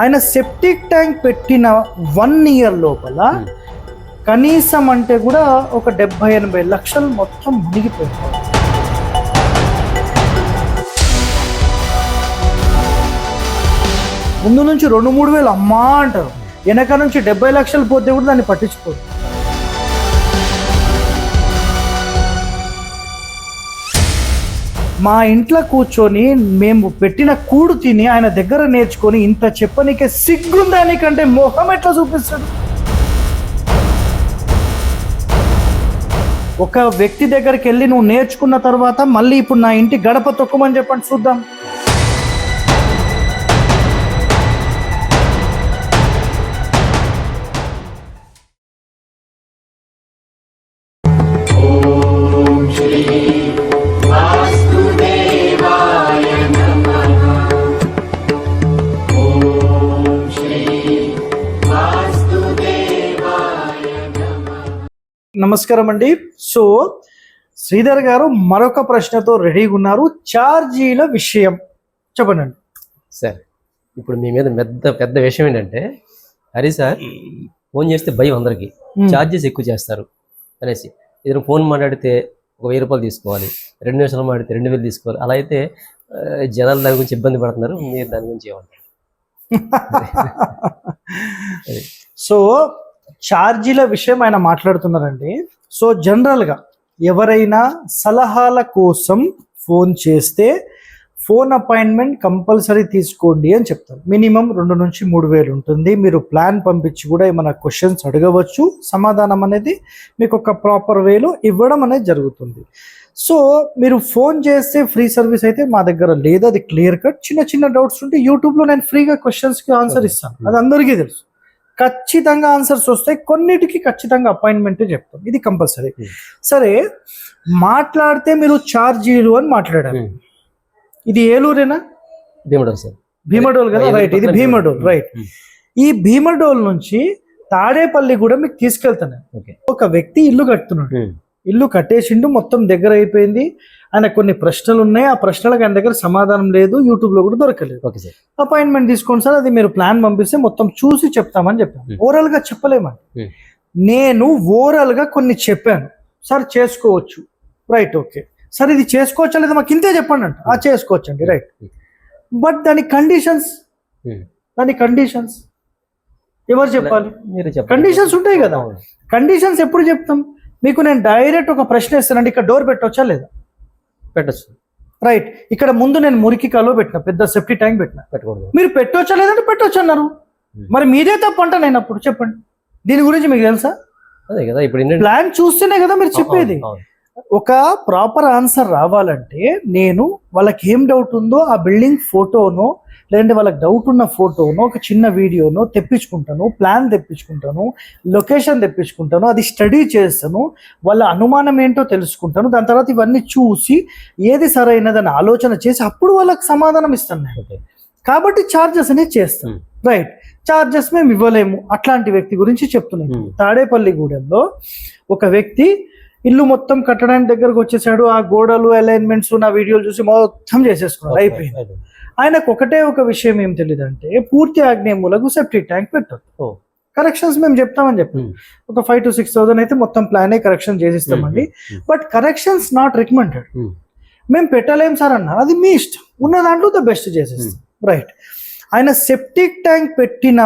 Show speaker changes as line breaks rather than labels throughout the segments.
ఆయన septic tank పెట్టిన one year లోపల
Hmm.
కనీసం అంటే కూడా ఒక డెబ్బై ఎనభై లక్షలు మొత్తం మునిగిపోయింది. ముందు నుంచి రెండు మూడు వేలు అమ్మా అంటారు. వెనక నుంచి డెబ్బై లక్షలు పోతే కూడా దాన్ని పట్టించుకోరు. మా ఇంట్లో కూర్చొని మేము పెట్టిన కూడు తిని ఆయన దగ్గర నేర్చుకొని ఇంత చెప్పనీకే సిగ్గుందానికంటే మొహం ఎట్లా చూపిస్తాడు? ఒక వ్యక్తి దగ్గరికి వెళ్ళి నువ్వు నేర్చుకున్న తర్వాత మళ్ళీ ఇప్పుడు నా ఇంటి గడప తొక్కమని చెప్పండి చూద్దాం. నమస్కారం అండి సో శ్రీధర్ గారు మరొక ప్రశ్నతో రెడీగా ఉన్నారు. ఛార్జీల విషయం. చెప్పండి
సార్ ఇప్పుడు మీ మీద పెద్ద పెద్ద విషయం ఏంటంటే హరి సార్ ఫోన్ చేస్తే భయం అందరికి. ఛార్జెస్ ఎక్కువ చేస్తారు అనేసి. ఏదైనా ఫోన్ మాట్లాడితే ఒక వెయ్యి రూపాయలు తీసుకోవాలి రెండు నిమిషాలు మాట్లాడితే రెండు వేలు తీసుకోవాలి. అలా అయితే జనాలు దాని గురించి ఇబ్బంది పడుతున్నారు. మీరు దాని గురించి ఏమంటారు?
సో ఛార్జీల విషయం ఆయన మాట్లాడుతున్నారండి. సో జనరల్గా ఎవరైనా సలహాల కోసం ఫోన్ చేస్తే ఫోన్ అపాయింట్మెంట్ కంపల్సరీ తీసుకోండి అని చెప్తారు. మినిమం రెండు నుంచి మూడు వేలు ఉంటుంది. మీరు ప్లాన్ పంపించి కూడా ఏమైనా క్వశ్చన్స్ అడగవచ్చు. సమాధానం అనేది మీకు ఒక ప్రాపర్ వేలో ఇవ్వడం అనేది జరుగుతుంది. సో మీరు ఫోన్ చేస్తే ఫ్రీ సర్వీస్ అయితే మా దగ్గర లేదు. అది క్లియర్ కట్. చిన్న చిన్న డౌట్స్ ఉంటే యూట్యూబ్లో నేను ఫ్రీగా క్వశ్చన్స్కి ఆన్సర్ ఇస్తాను. అది అందరికీ తెలుసు. ఖచ్చితంగా ఆన్సర్స్ వస్తాయి. కొన్నిటికి ఖచ్చితంగా అపాయింట్మెంట్ చెప్తాం. ఇది కంపల్సరీ.
Hmm.
సరే మాట్లాడితే మీరు ఛార్జీలు అని మాట్లాడారు.
Hmm.
ఇది ఏలూరేనా?
భీమడోల్ సార్.
భీమడోల్ కదా? రైట్ ఇది భీమడోల్ రైట్
Hmm.
ఈ భీమడోల్ నుంచి తాడేపల్లి కూడా మీకు తీసుకెళ్తాను.
ఓకే
ఒక వ్యక్తి ఇల్లు కడుతున్నాడు. ఇల్లు కట్టేసిండు మొత్తం దగ్గర అయిపోయింది. ఆయన కొన్ని ప్రశ్నలు ఉన్నాయి ఆ ప్రశ్నలకు ఆయన దగ్గర సమాధానం లేదు. యూట్యూబ్లో కూడా దొరకలేదు.
Okay sir.
అపాయింట్మెంట్ తీసుకోండి సార్. అది మీరు ప్లాన్ పంపిస్తే మొత్తం చూసి చెప్తామని చెప్పాను. ఓవరాల్గా చెప్పలేమండి.
Hmm.
నేను ఓవరాల్గా కొన్ని చెప్పాను. సార్ చేసుకోవచ్చు. రైట్ ఓకే సార్ ఇది చేసుకోవచ్చా లేదా మాకు ఇంతే చెప్పండి అంట. ఆ చేసుకోవచ్చు అండి రైట్ బట్ దాని కండిషన్స్. దాని కండిషన్స్ ఎవరు చెప్పాలి?
మీరు
Conditions ఉంటాయి కదా. కండిషన్స్ ఎప్పుడు చెప్తాం? మీకు నేను డైరెక్ట్ ఒక ప్రశ్న ఇస్తానండి. ఇక్కడ డోర్ పెట్టవచ్చా లేదా?
పెట్టచ్చు.
రైట్ ఇక్కడ ముందు నేను మురికి కాలువ పెట్టిన పెద్ద సేఫ్టీ ట్యాంక్ పెట్టిన.
పెట్టకూడదు.
మీరు పెట్టవచ్చా లేదంటే పెట్టవచ్చు అన్నారు.
Hmm.
మరి మీదే తప్పు అంట నేను అప్పుడు. చెప్పండి. దీని గురించి మీకు తెలుసా?
అదే కదా ఇప్పుడు
ప్లాన్ చూస్తేనే కదా మీరు చెప్పేది. ఒక ప్రాపర్ ఆన్సర్ రావాలంటే నేను వాళ్ళకి ఏం డౌట్ ఉందో ఆ బిల్డింగ్ ఫోటోనో లేదంటే వాళ్ళకి డౌట్ ఉన్న ఫోటోనో ఒక చిన్న వీడియోనో తెప్పించుకుంటాను ప్లాన్ తెప్పించుకుంటాను లొకేషన్ తెప్పించుకుంటాను అది స్టడీ చేస్తాను వాళ్ళ అనుమానం ఏంటో తెలుసుకుంటాను దాని తర్వాత ఇవన్నీ చూసి ఏది సరైనదని ఆలోచన చేసి అప్పుడు వాళ్ళకి సమాధానం ఇస్తాను నేను. కాబట్టి ఛార్జెస్ అనేది చేస్తాను. రైట్ ఛార్జెస్ మేము ఇవ్వలేము. అట్లాంటి వ్యక్తి గురించి చెప్తున్నాను
Hmm.
తాడేపల్లిగూడెంలో ఒక వ్యక్తి ఇల్లు మొత్తం కట్టడానికి దగ్గరకు వచ్చేసాడు. ఆ గోడలు అలైన్మెంట్స్ నా వీడియోలు చూసి మొత్తం చేసేసుకున్నాడు. అయిపోయింది. ఆయనకు ఒకటే ఒక విషయం ఏం తెలియదు అంటే పూర్తి ఆగ్నేయములకు సెప్టిక్ ట్యాంక్ పెట్టదు. కరెక్షన్స్ మేము చెప్తామని చెప్పాం.
Hmm.
ఒక ఫైవ్ టు సిక్స్ థౌసండ్ అయితే మొత్తం ప్లానే కరెక్షన్ చేసిస్తామండి.
Hmm.
But corrections not recommended
Hmm.
మేము పెట్టలేం సార్ అన్నారు అది మీ ఇష్టం. ఉన్న దాంట్లో ద బెస్ట్ చేసేస్తాం. రైట్ ఆయన సెప్టిక్ ట్యాంక్ పెట్టిన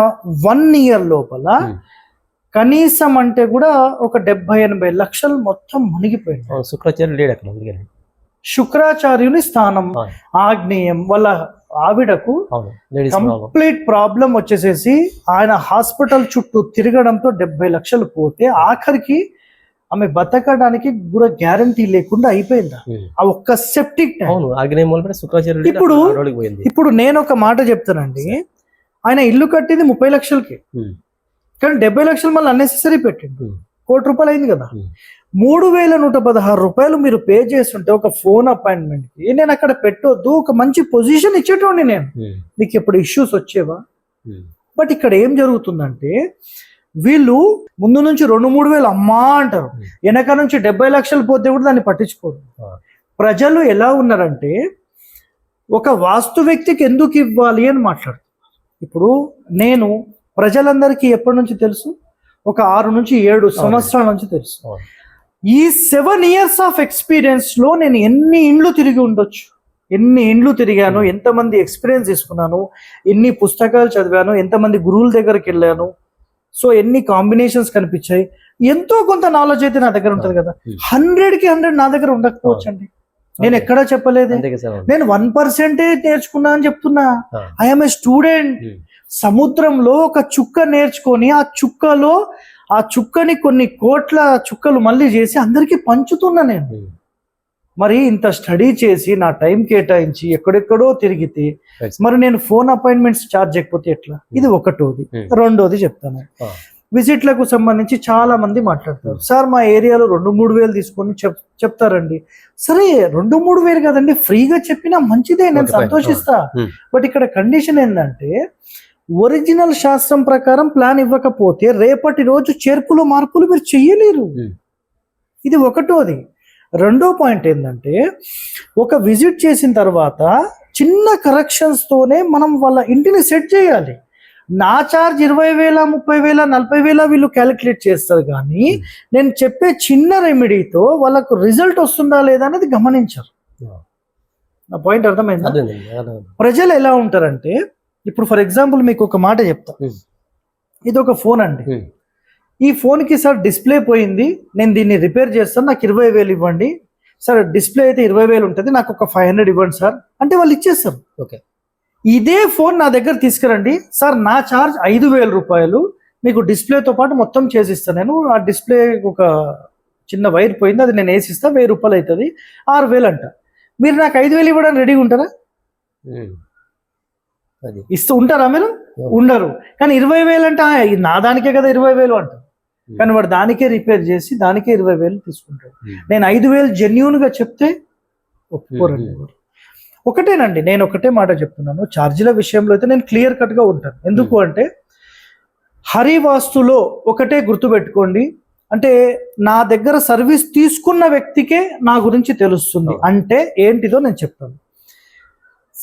వన్ ఇయర్ లోపల
Hmm.
కనీసం అంటే కూడా ఒక డెబ్బై ఎనభై లక్షలు మొత్తం మునిగిపోయింది.
శుక్రాచార్య లేడు అక్కడ
శుక్రాచార్యుని స్థానం. ఆగ్నేయం వాళ్ళ ఆవిడకు కంప్లీట్ ప్రాబ్లం. వచ్చేసేసి ఆయన హాస్పిటల్ చుట్టూ తిరగడంతో డెబ్బై లక్షలు పోతే ఆఖరికి ఆమె బతకడానికి కూడా గ్యారంటీ లేకుండా అయిపోయింది? ఆ ఒక్క సెప్టిక్ ఇప్పుడు- ఇప్పుడు నేను ఒక మాట చెప్తానండి. ఆయన ఇల్లు కట్టింది ముప్పై లక్షలకి. కానీ డెబ్బై లక్షలు మళ్ళీ అన్నెసెసరీ పెట్టిండు. కోటి రూపాయలు అయింది కదా. మూడు వేల నూట పదహారు రూపాయలు మీరు పే చేస్తుంటే ఒక ఫోన్ అపాయింట్మెంట్కి నేను అక్కడ పెట్టొద్దు ఒక మంచి పొజిషన్ ఇచ్చేటోండి నేను. మీకు ఎప్పుడు ఇష్యూస్ వచ్చేవా. బట్ ఇక్కడ ఏం జరుగుతుందంటే వీళ్ళు ముందు నుంచి రెండు మూడు వేలు అమ్మా అంటారు. వెనక నుంచి డెబ్బై లక్షలు పోతే కూడా దాన్ని పట్టించుకోరు. ప్రజలు ఎలా ఉన్నారంటే ఒక వాస్తు వ్యక్తికి ఎందుకు ఇవ్వాలి అని మాట్లాడుతారు ఇప్పుడు నేను ప్రజలందరికీ ఎప్పటి నుంచి తెలుసు ఒక ఆరు నుంచి ఏడు సంవత్సరాల నుంచి తెలుసు. ఈ సెవెన్ ఇయర్స్ ఆఫ్ ఎక్స్పీరియన్స్లో నేను ఎన్ని ఇండ్లు తిరిగి ఉండొచ్చు? ఎన్ని ఇండ్లు తిరిగాను? ఎంతమంది ఎక్స్పీరియన్స్ తీసుకున్నాను? ఎన్ని పుస్తకాలు చదివాను? ఎంతమంది గురువుల దగ్గరికి వెళ్ళాను? సో ఎన్ని కాంబినేషన్స్ కనిపించాయి? ఎంతో కొంత నాలెడ్జ్ అయితే నా దగ్గర ఉంటుంది కదా.
హండ్రెడ్కి
హండ్రెడ్ నా దగ్గర ఉండకపోవచ్చు అండి నేను. ఎక్కడా చెప్పలేదు. నేను వన్ పర్సెంటే నేర్చుకున్నా అని చెప్తున్నా. I'm a student. సముద్రంలో ఒక చుక్క నేర్చుకొని ఆ చుక్కలో ఆ చుక్కని కొన్ని కోట్ల చుక్కలు మళ్ళీ చేసి అందరికీ పంచుతున్నా నేను. మరి ఇంత స్టడీ చేసి నా టైం కేటాయించి ఎక్కడెక్కడో తిరిగితే. మరి నేను ఫోన్ అపాయింట్మెంట్స్ ఛార్జ్ చేయకపోతే ఎట్లా ఇది ఒకటోది. రెండోది చెప్తాను. విజిట్లకు సంబంధించి చాలా మంది మాట్లాడతారు సార్ మా ఏరియాలో రెండు మూడు వేలు తీసుకొని చెప్ చెప్తారండి సరే రెండు మూడు వేలు కదండి ఫ్రీగా చెప్పినా మంచిదే నేను. సంతోషిస్తా. బట్ ఇక్కడ కండిషన్ ఏంటంటే ఒరిజినల్ శాస్త్రం ప్రకారం ప్లాన్ ఇవ్వకపోతే రేపటి రోజు చేర్పులు మార్పులు మీరు చెయ్యలేరు
Hmm.
ఇది ఒకటోది రెండో పాయింట్ ఏంటంటే ఒక విజిట్ చేసిన తర్వాత చిన్న కరెక్షన్స్ తోనే మనం వాళ్ళ ఇంటిని సెట్ చేయాలి నా చార్జ్ ఇరవై వేల ముప్పై వేల నలభై వేల వీళ్ళు క్యాలిక్యులేట్ చేస్తారు కానీ. నేను చెప్పే చిన్న రెమెడీతో వాళ్ళకు రిజల్ట్ వస్తుందా లేదా అనేది గమనించరు. నా పాయింట్ అర్థమైందా. ప్రజలు ఎలా ఉంటారంటే ఇప్పుడు ఫర్ ఎగ్జాంపుల్ మీకు ఒక మాట చెప్తా.
Hmm.
ఇది ఒక ఫోన్ అండి.
ఉమ్.
ఈ ఫోన్కి సార్ డిస్ప్లే పోయింది. నేను దీన్ని రిపేర్ చేస్తాను. నాకు ఇరవై వేలు ఇవ్వండి. సార్ డిస్ప్లే అయితే ఇరవై వేలు ఉంటుంది. నాకు ఒక ఫైవ్ హండ్రెడ్ ఇవ్వండి సార్ అంటే వాళ్ళు ఇచ్చేస్తారు.
ఓకే
ఇదే ఫోన్ నా దగ్గర తీసుకురండి. సార్ నా చార్జ్ ఐదు వేల రూపాయలు. మీకు డిస్ప్లేతో పాటు మొత్తం చేసిస్తాను నేను. ఆ డిస్ప్లే ఒక చిన్న వైర్ పోయింది. అది నేను వేసిస్తా. వెయ్యి రూపాయలు అవుతుంది. ఆరు వేలు అంట. మీరు నాకు ఐదు వేలు ఇవ్వడానికి రెడీగా ఉంటారా.
అది
ఇస్తూ ఉంటారా మీరు. ఉండరు. కానీ ఇరవై వేలు అంటే "ఆ, ఇది నా దానికే కదా ఇరవై వేలు అంట.
Hmm.
కానీ వాడు దానికే రిపేర్ చేసి దానికే ఇరవై వేలు తీసుకుంటాడు.
ఉమ్.
నేను ఐదు వేలు జెన్యున్గా చెప్తే ఒప్పుకోరండి. ఒకటేనండి నేను ఒకటే మాట చెప్తున్నాను. ఛార్జీల విషయంలో అయితే నేను క్లియర్ కట్గా ఉంటాను. ఎందుకు అంటే హరివాస్తులో ఒకటే గుర్తుపెట్టుకోండి. అంటే నా దగ్గర సర్వీస్ తీసుకున్న వ్యక్తికే నా గురించి తెలుస్తుంది. అంటే ఏంటిదో నేను చెప్తాను.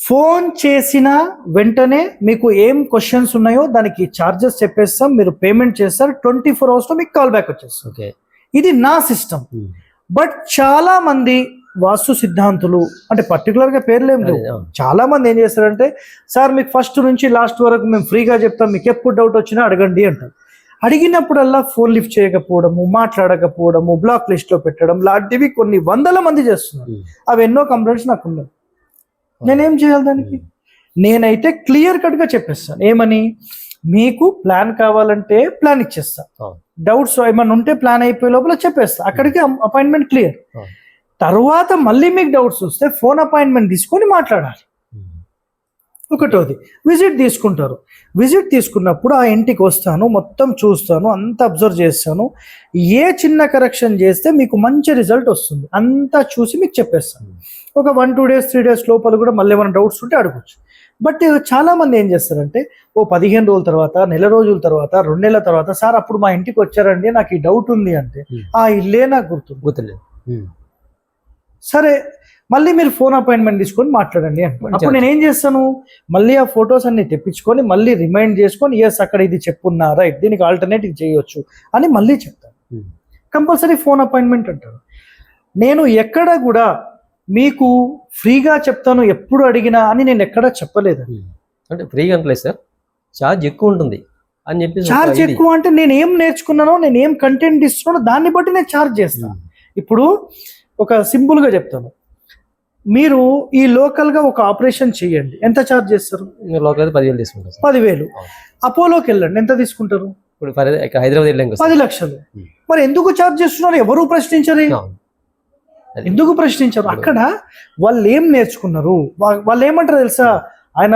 ఫోన్ చేసిన వెంటనే మీకు ఏం క్వశ్చన్స్ ఉన్నాయో దానికి ఛార్జెస్ చెప్పేస్తాం. మీరు పేమెంట్ చేస్తారు. ట్వంటీ ఫోర్ అవర్స్లో మీకు కాల్ బ్యాక్ వచ్చేస్తుంది.
ఓకే.
ఇది నా సిస్టమ్. బట్ చాలా మంది వాస్తు సిద్ధాంతులు అంటే పర్టికులర్గా పేర్లు లేవు. చాలా మంది ఏం చేస్తారంటే సార్ మీకు ఫస్ట్ నుంచి లాస్ట్ వరకు మేము ఫ్రీగా చెప్తాం. మీకు ఎప్పుడు డౌట్ వచ్చినా అడగండి అంటారు. అడిగినప్పుడల్లా ఫోన్ లిఫ్ట్ చేయకపోవడము మాట్లాడకపోవడము బ్లాక్ లిస్ట్లో పెట్టడం లాంటివి కొన్ని వందల మంది చేస్తున్నారు.
ఉమ్.
అవి ఎన్నో కంప్లైంట్స్ నాకు ఉన్నాయి. నేనేం చేయాలి దానికి? నేనైతే క్లియర్ కట్గా చెప్పేస్తాను. ఏమని? మీకు ప్లాన్ కావాలంటే ప్లాన్ ఇచ్చేస్తా. డౌట్స్ ఏమైనా ఉంటే ప్లాన్ అయిపోయే లోపల చెప్పేస్తా. అక్కడికి అపాయింట్మెంట్ క్లియర్. తర్వాత మళ్ళీ మీకు డౌట్స్ వస్తే ఫోన్ అపాయింట్మెంట్ తీసుకొని మాట్లాడాలి. ఒకటోది విజిట్ తీసుకుంటారు. విజిట్ తీసుకున్నప్పుడు ఆ ఇంటికి వస్తాను మొత్తం చూస్తాను అంత అబ్జర్వ్ చేస్తాను. ఏ చిన్న కరెక్షన్ చేస్తే మీకు మంచి రిజల్ట్ వస్తుంది. అంతా చూసి మీకు చెప్పేస్తాను. ఒక one two days three days లోపల కూడా మళ్ళీ ఏమైనా డౌట్స్ ఉంటే అడగచ్చు. బట్ చాలా మంది ఏం చేస్తారంటే ఓ పదిహేను రోజుల తర్వాత నెల రోజుల తర్వాత రెండు నెలల తర్వాత సార్ అప్పుడు మా ఇంటికి వచ్చారండి నాకు ఈ డౌట్ ఉంది అంటే. ఆ ఇల్లే నాకు గుర్తుంది.
గుర్తులేదు.
సరే మళ్ళీ మీరు ఫోన్ అపాయింట్మెంట్ తీసుకొని మాట్లాడండి అప్పుడు నేను ఏం చేస్తాను మళ్ళీ ఆ ఫొటోస్ అన్ని తెప్పించుకొని మళ్ళీ రిమైండ్ చేసుకొని ఎస్ అక్కడ ఇది చెప్పున్నా రైట్ దీనికి ఆల్టర్నేట్ ఇది చేయొచ్చు అని మళ్ళీ చెప్తాను
ఉమ్.
కంపల్సరీ ఫోన్ అపాయింట్మెంట్ అంటారు నేను ఎక్కడ కూడా మీకు ఫ్రీగా చెప్తాను ఎప్పుడు అడిగినా అని నేను ఎక్కడ చెప్పలేదు
ఉమ్. అంటే ఫ్రీగా అంటలేదు సార్ ఛార్జ్ ఎక్కువ ఉంటుంది అని చెప్పేసి ఒక
ఛార్జ్. ఎక్కువ అంటే నేను ఏం నేర్చుకున్నానో నేను ఏం కంటెంట్ ఇస్తున్నానో దాన్ని బట్టి నేను ఛార్జ్ చేస్తాను
ఉమ్.
ఇప్పుడు ఒక సింపుల్గా చెప్తాను. మీరు ఈ లోకల్గా ఒక ఆపరేషన్ చేయండి. ఎంత ఛార్జ్ చేస్తారు?
లోకల్ పదివేలు తీసుకుంటాం సార్.
పదివేలు. అపోలోకి వెళ్ళండి. ఎంత తీసుకుంటారు?
ఇప్పుడు హైదరాబాద్ వెళ్ళాం
పది. లక్షలు. మరి ఎందుకు ఛార్జ్ చేస్తున్నారు? ఎవరు ప్రశ్నించరు. ఎందుకు ప్రశ్నించరు? అక్కడ వాళ్ళు ఏం నేర్చుకున్నారు? వాళ్ళు ఏమంటారు తెలుసా? ఆయన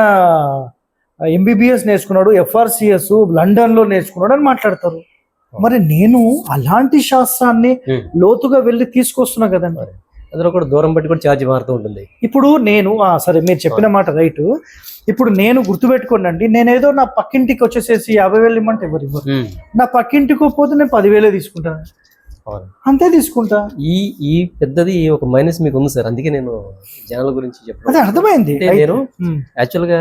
ఎంబీబీఎస్ నేర్చుకున్నాడు ఎఫ్ఆర్సిఎస్ లండన్లో నేర్చుకున్నాడు అని మాట్లాడతారు. మరి నేను అలాంటి శాస్త్రాన్ని. లోతుగా వెళ్ళి తీసుకొస్తున్నా కదండి.
అందులో కూడా దూరం బట్టి కూడా ఛార్జ్ మారుతూ ఉంటుంది.
ఇప్పుడు నేను సరే మీరు చెప్పిన మాట రైట్. ఇప్పుడు నేను గుర్తుపెట్టుకోండి అండి నేనేదో నా పక్కింటికి వచ్చేసేసి యాభై వేలు ఇమ్మంటే ఎవరు ఇవ్వరు. నా పక్కింటికి పోతే నేను పదివేలే తీసుకుంటాను అంతే తీసుకుంటా.
ఈ ఈ పెద్దది ఒక మైనస్ మీకు ఉంది సార్ అందుకే నేను జనాల గురించి చెప్పాను
అర్థమైంది.
నేను యాక్చువల్గా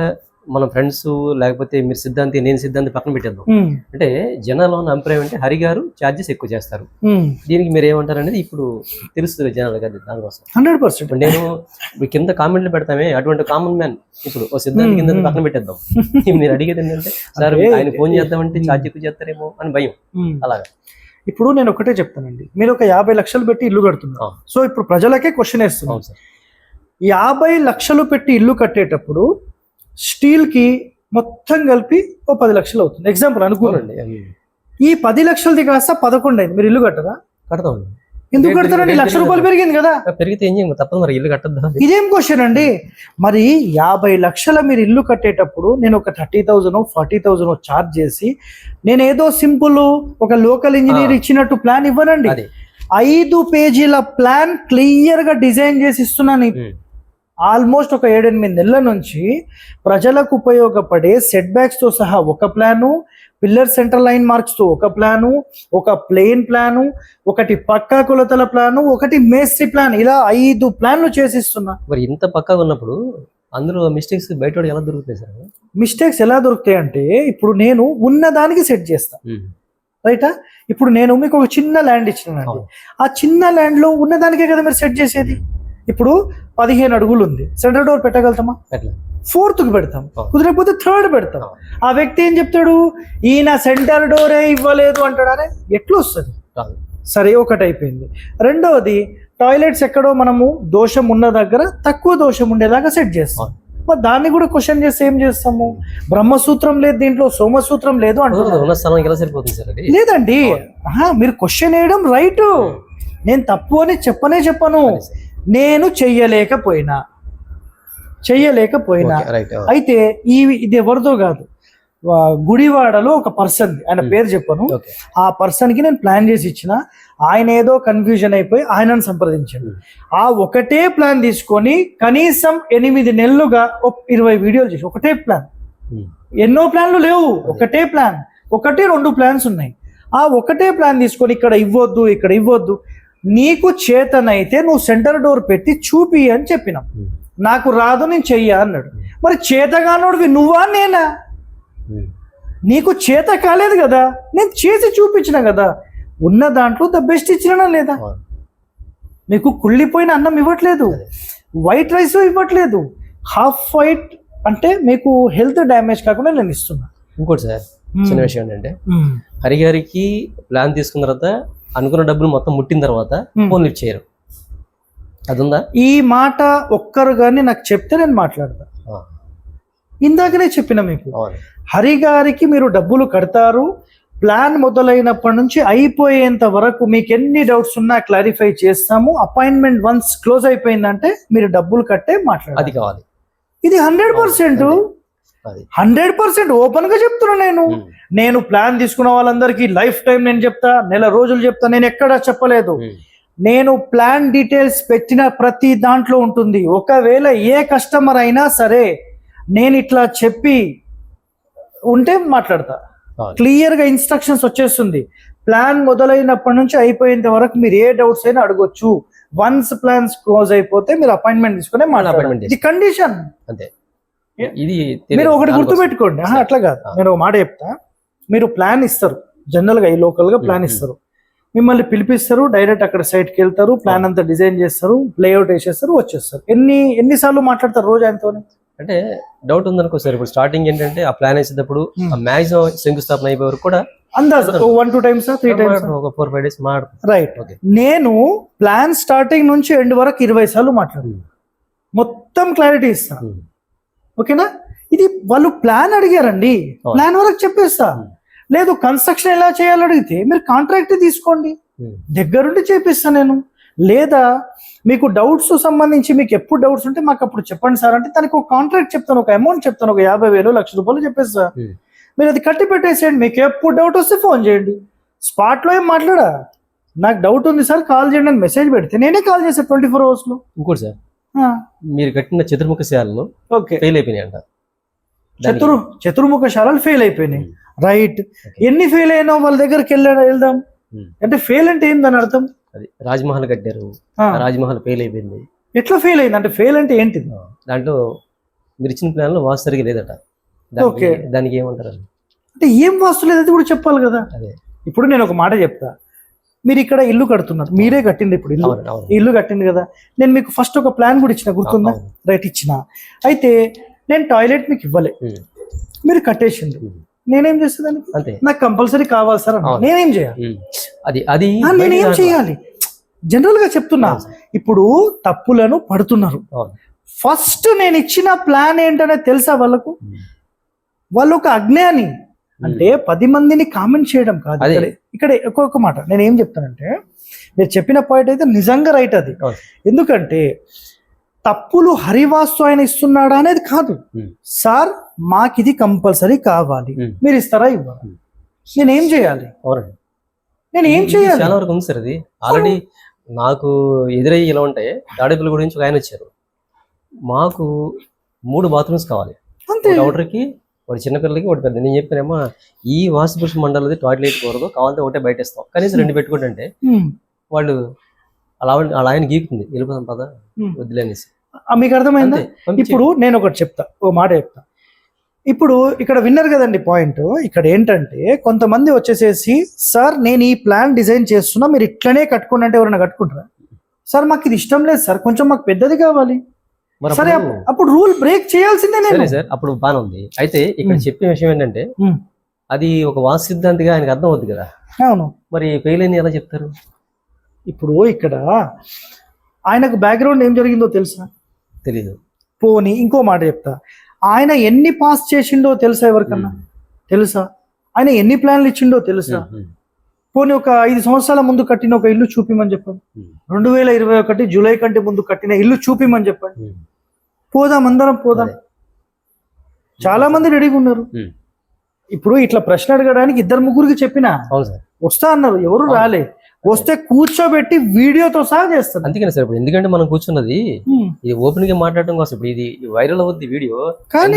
మన ఫ్రెండ్స్ లేకపోతే మీరు సిద్ధాంతి నేను సిద్ధాంతి పక్కన పెట్టేద్దాం. అంటే జనాల్లో ఉన్న అభిప్రాయం అంటే హరి గారు ఛార్జెస్ ఎక్కువ చేస్తారు. దీనికి మీరు ఏమంటారు అనేది ఇప్పుడు తెలుస్తుంది జనాలు కదా దానికోసం.
Hundred percent.
నేను కింద కామెంట్లు పెడతామే అటువంటి కామన్ మ్యాన్ ఇప్పుడు ఓ సిద్ధాంతి కింద పక్కన పెట్టేద్దాం. మీరు అడిగేది ఏంటంటే సార్ ఆయన ఫోన్ చేద్దామంటే ఛార్జ్ ఎక్కువ చేస్తారేమో అని భయం. అలాగా.
ఇప్పుడు నేను ఒకటే చెప్తానండి. మీరు ఒక యాభై లక్షలు పెట్టి ఇల్లు కడుతున్నారు.
ఆ.
సో ఇప్పుడు ప్రజలకే క్వశ్చన్ వేస్తున్నాం యాభై లక్షలు పెట్టి ఇల్లు కట్టేటప్పుడు స్టీల్కి మొత్తం కలిపి ఓ పది లక్షలు అవుతుంది. ఎగ్జాంపుల్ అనుకోనండి ఈ పది లక్షలది కాస్త పదకొండు అయింది. మీరు ఇల్లు కట్టరా?
కడతాం
ఎందుకు కడతారండి? లక్ష రూపాయలు పెరిగింది కదా.
పెరిగితే ఏం చేయం? తప్పదు మరి ఇల్లు కట్టద్దా?
ఇదేం క్వశ్చన్ అండి? మరి యాభై లక్షల మీరు ఇల్లు కట్టేటప్పుడు నేను ఒక thirty thousand forty thousand charge చేసి నేను ఏదో సింపుల్ ఒక లోకల్ ఇంజనీర్. ఇచ్చినట్టు ప్లాన్ ఇవ్వనండి. ఐదు పేజీల ప్లాన్ క్లియర్గా డిజైన్ చేసి ఇస్తున్నాను. ఆల్మోస్ట్ ఒక ఏడెనిమిది నెలల నుంచి ప్రజలకు ఉపయోగపడే సెట్ బ్యాక్స్తో సహా ఒక ప్లాను పిల్లర్ సెంటర్ లైన్ మార్క్స్తో ఒక ప్లాను ఒక ప్లెయిన్ ప్లాను ఒకటి పక్కా కొలతల ప్లాను ఒకటి మేస్త్రి ప్లాన్ ఇలా ఐదు ప్లాన్లు చేసిస్తున్నా.
మరి ఇంత పక్కాగా ఉన్నప్పుడు అందులో మిస్టేక్స్ బయట ఎలా దొరుకుతాయి సార్?
మిస్టేక్స్ ఎలా దొరుకుతాయి అంటే ఇప్పుడు నేను ఉన్న దానికి సెట్ చేస్తా
ఉమ్.
రైటా ఇప్పుడు నేను మీకు ఒక చిన్న ల్యాండ్
అవును.
ఆ చిన్న ల్యాండ్లో ఉన్న దానికే కదా మీరు సెట్ చేసేది? ఇప్పుడు పదిహేను అడుగులు ఉంది సెంటర్ డోర్ పెట్టగలుగుతామా?
ఎట్లా
ఫోర్త్కి పెడతాం. కుదరకపోతే థర్డ్ పెడతాం. ఆ వ్యక్తి ఏం చెప్తాడు? ఈయన సెంటర్ డోరే ఇవ్వలేదు అంటాడనే ఎట్లా వస్తుంది సరే ఒకటి అయిపోయింది రెండవది టాయిలెట్స్ ఎక్కడో మనము దోషం ఉన్న దగ్గర తక్కువ దోషం ఉండేలాగా సెట్ చేస్తాం. మరి దాన్ని కూడా క్వశ్చన్ చేస్తే ఏం చేస్తాము? బ్రహ్మసూత్రం లేదు దీంట్లో సోమసూత్రం లేదు అంటున్నారు. లేదండి. మీరు క్వశ్చన్ వేయడం రైట్ నేను తప్పు అని చెప్పనే చెప్పను. నేను చెయ్యలేకపోయినా. చెయ్యలేకపోయినా. అయితే ఈ ఇది ఎవరిదో కాదు. గుడివాడలో ఒక పర్సన్ ఆయన. పేరు చెప్పను. ఆ పర్సన్కి నేను ప్లాన్ చేసి ఇచ్చిన ఆయన ఏదో కన్ఫ్యూజన్ అయిపోయి ఆయనను సంప్రదించాడు. ఆ ఒకటే ప్లాన్ తీసుకొని కనీసం ఎనిమిది నెలలుగా ఇరవై వీడియోలు చేసి ఒకటే ప్లాన్. ఎన్నో ప్లాన్లు లేవు ఒకటే ప్లాన్. ఒకటే రెండు ప్లాన్స్ ఉన్నాయి. ఆ ఒకటే ప్లాన్ తీసుకొని ఇక్కడ ఇవ్వద్దు ఇక్కడ ఇవ్వద్దు. నీకు చేతనైతే నువ్వు సెంటర్ డోర్ పెట్టి చూపి అని చెప్పినాం. నాకు రాదు నేను చెయ్యా అన్నాడు మరి చేతగానోడివి నువ్వా నేనా. నీకు చేత కాలేదు కదా నేను చేసి చూపించిన కదా ఉన్న దాంట్లో ద బెస్ట్ ఇచ్చినా లేదా. మీకు కుళ్ళిపోయిన అన్నం ఇవ్వట్లేదు. వైట్ రైస్ ఇవ్వట్లేదు హాఫ్ వైట్ అంటే మీకు హెల్త్ డ్యామేజ్ కాకుండా నేను ఇస్తున్నా
ఇంకోటి సార్ చిన్న విషయం ఏంటంటే
మ్మ్.
హరి గారికి ప్లాన్ తీసుకున్న తర్వాత అనుకున్న డబ్బులు మొత్తం ముట్టిన తర్వాత. ఫోన్ లిఫ్ట్ చేయరు. అది ఉందా
ఈ మాట ఒక్కరు కానీ నాకు చెప్తే నేను మాట్లాడతా. ఇందాకనే చెప్పిన మీకు. హరి గారికి మీరు డబ్బులు కడతారు. ప్లాన్ మొదలైనప్పటి నుంచి అయిపోయేంత వరకు మీకు ఎన్ని డౌట్స్ ఉన్నా క్లారిఫై చేస్తాము. అపాయింట్మెంట్ వన్స్ క్లోజ్ అయిపోయిందంటే మీరు డబ్బులు కట్టే
అది
మాట్లాడాలి
కావాలి.
ఇది హండ్రెడ్ పర్సెంట్.
అది
హండ్రెడ్ పర్సెంట్ ఓపెన్గా చెప్తున్నా నేను. నేను ప్లాన్ తీసుకున్న వాళ్ళందరికీ లైఫ్ టైం నేను చెప్తా నెల రోజులు చెప్తా నేను ఎక్కడా చెప్పలేదు. నేను ప్లాన్ డీటెయిల్స్ పెట్టిన ప్రతి దాంట్లో ఉంటుంది. ఒకవేళ ఏ కస్టమర్ అయినా సరే నేను ఇట్లా చెప్పి ఉంటే మాట్లాడతా.
కావాలి.
క్లియర్గా ఇన్స్ట్రక్షన్స్ వచ్చేస్తుంది. ప్లాన్ మొదలైనప్పటి నుంచి అయిపోయేంత వరకు మీరు ఏ డౌట్స్ అయినా అడగొచ్చు. వన్స్ ప్లాన్స్ క్లోజ్ అయిపోతే మీరు అపాయింట్మెంట్ తీసుకునే మాట్లాడాలి ఇది కండిషన్.
అంతే. ఇది
మీరు. ఒకటి. గుర్తుపెట్టుకోండి. అట్లా కాదు. నేను ఒక మాట చెప్తా. మీరు ప్లాన్ ఇస్తారు. జనరల్గా ఈ లోకల్గా ప్లాన్. ఇస్తారు. మిమ్మల్ని పిలిపిస్తారు. డైరెక్ట్ అక్కడ సైట్కి వెళ్తారు. ప్లాన్ అంతా డిజైన్ చేస్తారు. లేఅవుట్ వేసేస్తారు. వచ్చేస్తారు. ఎన్ని ఎన్నిసార్లు మాట్లాడతారు రోజు ఆయనతో?
అంటే డౌట్ ఉందనుకో సార్. ఇప్పుడు స్టార్టింగ్ ఏంటంటే ఆ ప్లాన్ వేసేటప్పుడు. మాక్సిమం శంకుస్థాపన అయిపోయే వరకు కూడా
అందాజ. One two times? Three times.
ఒక ఫోర్ ఫైవ్ డేస్ మాట్లాడుతాం
రైట్
ఓకే.
నేను ప్లాన్ స్టార్టింగ్ నుంచి ఎండ్ వరకు ఇరవై సార్లు మాట్లాడు
Hmm.
మొత్తం క్లారిటీ ఇస్తా
Hmm.
ఓకేనా? ఇది వాళ్ళు ప్లాన్ అడిగారండి. ప్లాన్ వరకు చెప్పేస్తా. లేదు కన్స్ట్రక్షన్ ఎలా చేయాలో అడిగితే మీరు కాంట్రాక్ట్ తీసుకోండి. దగ్గరుండి చేపిస్తా నేను. లేదా మీకు డౌట్స్ సంబంధించి మీకు ఎప్పుడు డౌట్స్ ఉంటే మాకు అప్పుడు చెప్పండి సార్ అంటే తనకు ఒక కాంట్రాక్ట్ చెప్తాను ఒక అమౌంట్ చెప్తాను ఒక యాభై వేలు లక్ష రూపాయలు చెప్పేస్తా. మీరు అది కట్టి పెట్టేసేయండి. మీకు ఎప్పుడు డౌట్ వస్తే ఫోన్ చేయండి. స్పాట్లో ఏం మాట్లాడా? నాకు డౌట్ ఉంది సార్ కాల్ చేయండి అని మెసేజ్ పెడితే నేనే కాల్ చేశాను ట్వంటీ ఫోర్ అవర్స్లో
ఇంకోటి సార్. మీరు కట్టిన చతుర్ముఖ శాలను
ఓకే.
ఫెయిల్ అయిపోయినాయి అంట.
చతుర్ చతుర్ముఖ శాలలు ఫెయిల్ అయిపోయినాయి.
Hmm.
Right
Okay.
ఎన్ని ఫెయిల్ అయినా వాళ్ళ దగ్గరికి వెళ్ళా వెళ్దాం.
Hmm.
అంటే ఫెయిల్ అంటే ఏంది దాని అర్థం?
అది రాజ్మహల్ కట్టారు. రాజ్మహల్ ఫెయిల్ అయిపోయింది.
ఎట్లా ఫెయిల్ అయింది? అంటే ఫెయిల్ అంటే ఏంటిది?
దాంట్లో మీరు ఇచ్చిన ప్లాన్లో వాస్తు సరిగా లేదట. దానికి
ఓకే.
దానికి ఏమంటారు?
అంటే ఏం వాస్తు లేదు అది కూడా చెప్పాలి కదా.
అదే.
ఇప్పుడు నేను ఒక మాట చెప్తా. మీరు ఇక్కడ ఇల్లు కడుతున్నారు. మీరే కట్టింది ఇప్పుడు ఇల్లు. ఇల్లు కట్టింది కదా. నేను మీకు ఫస్ట్ ఒక ప్లాన్ కూడా ఇచ్చిన గుర్తుందా. రైట్ ఇచ్చిన. అయితే నేను టాయిలెట్ మీకు ఇవ్వలే. మీరు కట్టేసిండు. నేనేం చేసేదానికి నాకు కంపల్సరీ కావాలి సార్. నేనేం చేయాలి.
అది అది
నేనేం చేయాలి? జనరల్గా చెప్తున్నా. ఇప్పుడు తప్పులను పడుతున్నారు. ఫస్ట్ నేను ఇచ్చిన ప్లాన్ ఏంటనే తెలుసా వాళ్ళకు. వాళ్ళు ఒక అజ్ఞాని. అంటే పది మందిని కామెంట్ చేయడం కాదు. ఇక్కడ ఒక్కొక్క మాట నేను ఏం చెప్తానంటే మీరు చెప్పిన పాయింట్ అయితే నిజంగా రైట్ అది. ఎందుకంటే తప్పులు హరివాస్తు ఆయన ఇస్తున్నాడా అనేది కాదు. సార్ మాకు ఇది కంపల్సరీ కావాలి. మీరు ఇస్తారా ఇవ్వరా?
ఉమ్.
నేను చేయాలి? నేను ఏం చేయాలి?
చాలా వరకు ఉంది సార్ అది. ఆల్రెడీ నాకు ఎదురయ్యి ఇలా ఉంటాయి తాడేపల్లి గురించి ఒక ఆయన వచ్చారు. మాకు మూడు బాత్రూమ్స్ కావాలి.
అంతే.
ఒకటి ఒకటి చిన్నపిల్లలకి ఒకటి పెద్ద నేను చెప్పానేమో ఈ వాస్తుపురుష మండలది టాయిలెట్ కూడదు కావాలంటే ఒకటే బయట ఇస్తాం కనీసం రెండు పెట్టుకుంటే. వాళ్ళు అలా అలా ఆయన గీకుంది వెళ్ళిపోదాం పద
ఆ, మీకు అర్థమైందా? ఇప్పుడు నేను ఒకటి చెప్తా ఓ మాట చెప్తా. ఇప్పుడు ఇక్కడ విన్నారు కదండి పాయింట్. ఇక్కడ ఏంటంటే కొంతమంది వచ్చేసేసి సార్ నేను ఈ ప్లాన్ డిజైన్ చేస్తున్నా మీరు ఇట్లనే కట్టుకోండి అంటే ఎవరైనా కట్టుకుంటారా? సార్ మాకు ఇది ఇష్టం లేదు సార్ కొంచెం మాకు పెద్దది కావాలి. సరే
అప్పుడు-
అప్పు- అప్పుడు రూల్ బ్రేక్ చేయాల్సిందే
సరే సార్ అప్పుడు బాగానే ఉంది. అయితే ఇక్కడ
ఉమ్.
చెప్పే విషయం ఏంటంటే. అది ఒక వాస్తు సిద్ధాంతిగా ఆయనకు అర్థం అవుతుంది కదా.
అవును.
మరి ఫెయిల్ అని ఎలా చెప్తారు?
ఇప్పుడు ఇక్కడ ఆయనకు బ్యాక్గ్రౌండ్ ఏం జరిగిందో తెలుసా?
తెలీదు.
పోని ఇంకో మాట చెప్తా. ఆయన ఎన్ని పాస్ చేసిండో తెలుసా ఎవరికన్నా? తెలుసా? ఆయన ఎన్ని ప్లాన్లు ఇచ్చిండో తెలుసా? పోనీ ఒక ఐదు సంవత్సరాల ముందు కట్టిన ఒక ఇల్లు చూపిమని చెప్పండి. రెండు వేల ఇరవై ఒకటి జూలై కంటే ముందు కట్టిన ఇల్లు చూపిమని చెప్పండి. పోదాం అందరం పోదాం. చాలా మంది రెడీగా ఉన్నారు. ఇప్పుడు ఇట్లా ప్రశ్న అడగడానికి ఇద్దరు ముగ్గురికి చెప్పిన
అవును సార్.
వస్తా అన్నారు ఎవరు రాలే. వస్తే కూర్చోబెట్టి వీడియోతో సహా చేస్తారు
అందుకనే సార్ ఇప్పుడు ఎందుకంటే మనం కూర్చున్నది. ఇది ఓపెన్గా మాట్లాడడం కోసం ఇప్పుడు ఇది వైరల్ అవుద్ది వీడియో.
కానీ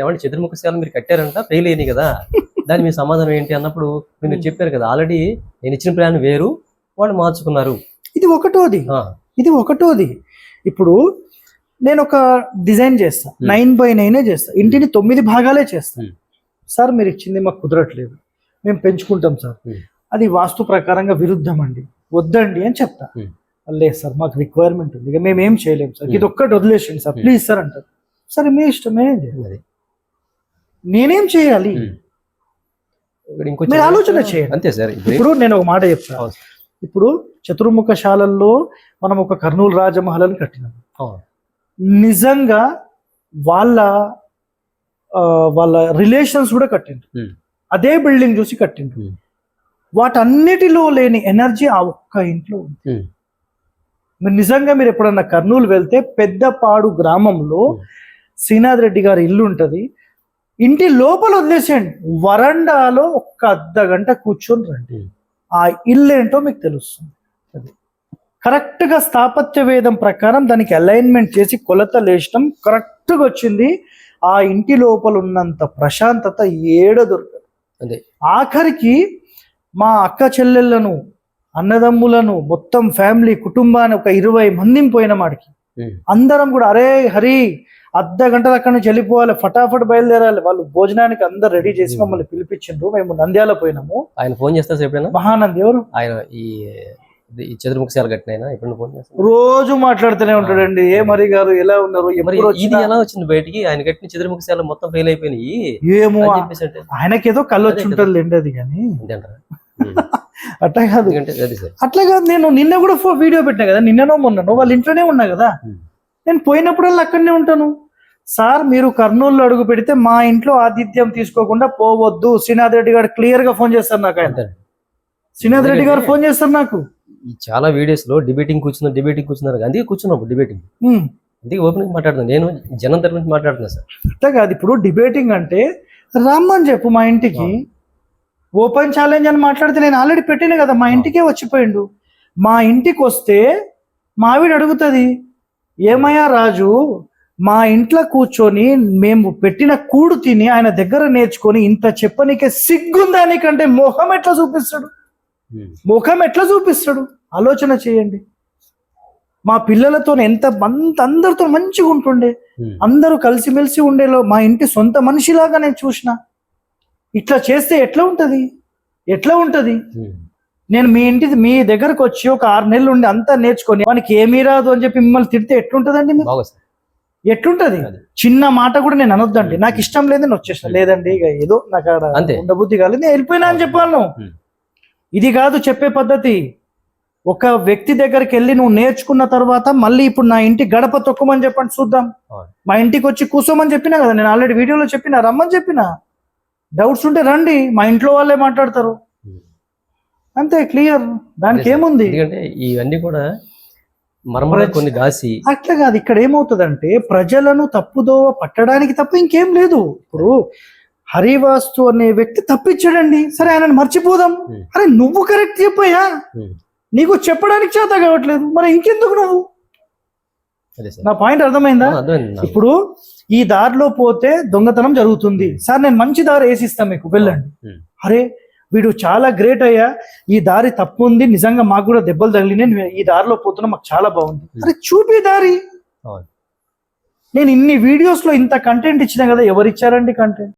ఏమంటే చతుర్ముఖశాల మీరు కట్టారంట ఫెయిల్ అయినాయి కదా. దాని మీ సమాధానం ఏంటి అన్నప్పుడు మీరు చెప్పారు కదా ఆల్రెడీ నేను ఇచ్చిన ప్లాన్ వేరు వాళ్ళు మార్చుకున్నారు.
ఇది ఒకటోది. ఇది ఒకటోది. ఇప్పుడు నేను ఒక డిజైన్ చేస్తా. నైన్ బై నైనే చేస్తా. ఇంటిని తొమ్మిది భాగాలే చేస్తా.
Hmm.
సార్ మీరు ఇచ్చింది మాకు కుదరట్లేదు. మేము పెంచుకుంటాం సార్. అది వాస్తు ప్రకారంగా విరుద్ధం అండి. వద్దండి అని చెప్తా. లేదు సార్ మాకు రిక్వైర్మెంట్ ఉంది. ఇక మేము ఏం చేయలేము సార్. ఇది. ఒక్కటి వదిలేసండి సార్. ప్లీజ్ సార్ అంటారు. సరే మీ ఇష్టం నేనేం చేయాలి? నేనేం చేయాలి మీరు ఆలోచన చేయండి.
అంతే సార్ ఇప్పుడు
నేను ఒక మాట చెప్తా
అవును.
ఇప్పుడు చతుర్ముఖ శాలల్లో మనం ఒక కర్నూలు రాజమహల్ కట్టినాం. నిజంగా వాళ్ళ వాళ్ళ రిలేషన్స్ కూడా కట్టిండ్రు. అదే బిల్డింగ్ చూసి కట్టిండ్రు. వాటన్నిటిలో లేని ఎనర్జీ ఆ ఒక్క ఇంట్లో ఉంది. మీరు నిజంగా మీరు ఎప్పుడన్నా కర్నూలు వెళ్తే పెద్దపాడు గ్రామంలో. శ్రీనాథ్ రెడ్డి గారి ఇల్లు ఉంటది ఇంటి లోపల వదిలేసేయండి. వరండాలో ఒక్క అర్ధ గంట కూర్చొని రండి. ఆ ఇల్లు ఏంటో మీకు తెలుస్తుంది. అది. కరెక్ట్గా స్థాపత్య వేదం ప్రకారం దానికి అలైన్మెంట్ చేసి కొలతలు వేసడం కరెక్ట్గా వచ్చింది. ఆ ఇంటి లోపల ఉన్నంత ప్రశాంతత ఏడ దొరకదు.
అదే.
ఆఖరికి మా అక్క చెల్లెళ్ళను అన్నదమ్ములను మొత్తం ఫ్యామిలీ కుటుంబాన్ని ఒక ఇరవై మందిని పోయిన మాడికి.
ఉమ్.
అందరం కూడా అరే హరి అర్ధ గంటల అక్కడి నుంచి వెళ్ళిపోవాలి ఫటాఫట్ బయలుదేరాలి. వాళ్ళు భోజనానికి అందరు రెడీ చేసి మమ్మల్ని పిలిపించిండ్రు. మేము నంద్యాల పోయినాము.
ఆయన ఫోన్ చేస్తారు ఎప్పుడైనా?
మహానంది ఎవరు?
ఆయన ఈ ఈ చతుర్ముఖశాల కట్టిన ఫోన్ చేస్తారు?
రోజు మాట్లాడుతూనే ఉంటాడండి. ఏ మరి గారు ఎలా ఉన్నారు?
ఇది ఎలా వచ్చింది బయటికి? ఆయన కట్టిన చతుర్ముఖశాల మొత్తం ఫెయిల్ అయిపోయినాయి.
ఏమో ఆయనకేదో కళ్ళు వచ్చి ఉంటుంది లేండి అది కానీ. అట్లా కాదు. అట్లా కాదు నేను నిన్న కూడా వీడియో పెట్టినా కదా నిన్ననో మొన్ననో వాళ్ళ ఇంట్లోనే ఉన్నా కదా. నేను పోయినప్పుడల్లా అక్కడనే ఉంటాను. సార్ మీరు కర్నూలులో అడుగు పెడితే మా ఇంట్లో ఆతిథ్యం తీసుకోకుండా పోవద్దు. శ్రీనాథ్ రెడ్డి గారు క్లియర్గా ఫోన్ చేస్తారు నాకు ఆయన.
అంతే
శ్రీనాథ్ రెడ్డి గారు ఫోన్ చేస్తారు నాకు.
ఈ చాలా వీడియోస్లో డిబేటింగ్ కూర్చున్నారు డిబేటింగ్ కూర్చున్నారు. అందుకే కూర్చున్నప్పుడు డిబేటింగ్. అందుకే ఓపెన్ మాట్లాడుతున్నాను నేను జనం తరపు నుంచి మాట్లాడుతున్నా సార్.
అట్లా కాదు ఇప్పుడు డిబేటింగ్ అంటే రమ్మని చెప్పు మా ఇంటికి. ఓపెన్ ఛాలెంజ్ అని మాట్లాడితే నేను ఆల్రెడీ పెట్టిన కదా మా ఇంటికే వచ్చిపోయిండు. మా ఇంటికి వస్తే మావిడ అడుగుతుంది ఏమయ్యా రాజు మా ఇంట్లో కూర్చొని మేము పెట్టిన కూడు తిని ఆయన దగ్గర నేర్చుకొని ఇంత చెప్పనీకే సిగ్గుందా నీకంటే? మొహం ఎట్లా చూపిస్తాడు. ముఖం ఎట్లా చూపిస్తాడు? ఆలోచన చేయండి. మా పిల్లలతో ఎంత అంత అందరితో మంచిగా ఉంటుండే. అందరూ కలిసిమెలిసి ఉండేలో మా ఇంటి సొంత మనిషిలాగా నేను చూసిన. ఇట్లా చేస్తే ఎట్లా ఉంటది? ఎట్లా ఉంటది. నేను మీ ఇంటి మీ దగ్గరకు వచ్చి ఒక ఆరు నెలలు ఉండి అంతా నేర్చుకొని మనకి ఏమీ రాదు అని చెప్పి మిమ్మల్ని తిడితే ఎట్లుంటదండి ఎట్లుంటది. చిన్న మాట కూడా నేను అనొద్దండి. నాకు ఇష్టం లేదని వచ్చేసిన లేదండి ఇక ఏదో నాకు. ఉండబుద్ధి కాలేదు. నేను వెళ్ళిపోయినా అని చెప్పాను. ఇది కాదు చెప్పే పద్ధతి. ఒక వ్యక్తి దగ్గరికి వెళ్ళి నువ్వు నేర్చుకున్న తర్వాత మళ్ళీ ఇప్పుడు నా ఇంటి గడప తొక్కమని చెప్పండి చూద్దాం. మా ఇంటికి వచ్చి కూర్చోమని చెప్పినా కదా నేను ఆల్రెడీ వీడియోలో చెప్పిన రమ్మని చెప్పిన. డౌట్స్ ఉంటే రండి మా ఇంట్లో వాళ్ళే మాట్లాడతారు. అంతే క్లియర్. దానికి. ఏముంది?
ఇవన్నీ కూడా కొన్ని దాసి.
అట్లా కాదు ఇక్కడ ఏమవుతుందంటే ప్రజలను తప్పుదోవ పట్టడానికి తప్ప ఇంకేం లేదు. ఇప్పుడు హరివాస్తు అనే వ్యక్తి తప్పించాడండి. సరే ఆయనను మర్చిపోదాం. అరే నువ్వు కరెక్ట్ చెప్పయ్యా?
ఉమ్.
నీకు చెప్పడానికి చేత కావట్లేదు. మరి ఇంకెందుకు నువ్వు? నా పాయింట్ అర్థమైందా. ఇప్పుడు ఈ దారిలో పోతే దొంగతనం జరుగుతుంది. సార్ నేను మంచి దారి వేసిస్తాను మీకు. వెళ్ళండి. అరే వీడు చాలా గ్రేట్ అయ్యా. ఈ దారి తప్పు ఉంది నిజంగా మాకు కూడా దెబ్బలు తగిలినాయి నేను ఈ దారిలో పోతున్నా మాకు చాలా బాగుంది. అరే చూపి దారి. నేను ఇన్ని వీడియోస్లో ఇంత కంటెంట్ ఇచ్చినా కదా ఎవరు ఇచ్చారండి కంటెంట్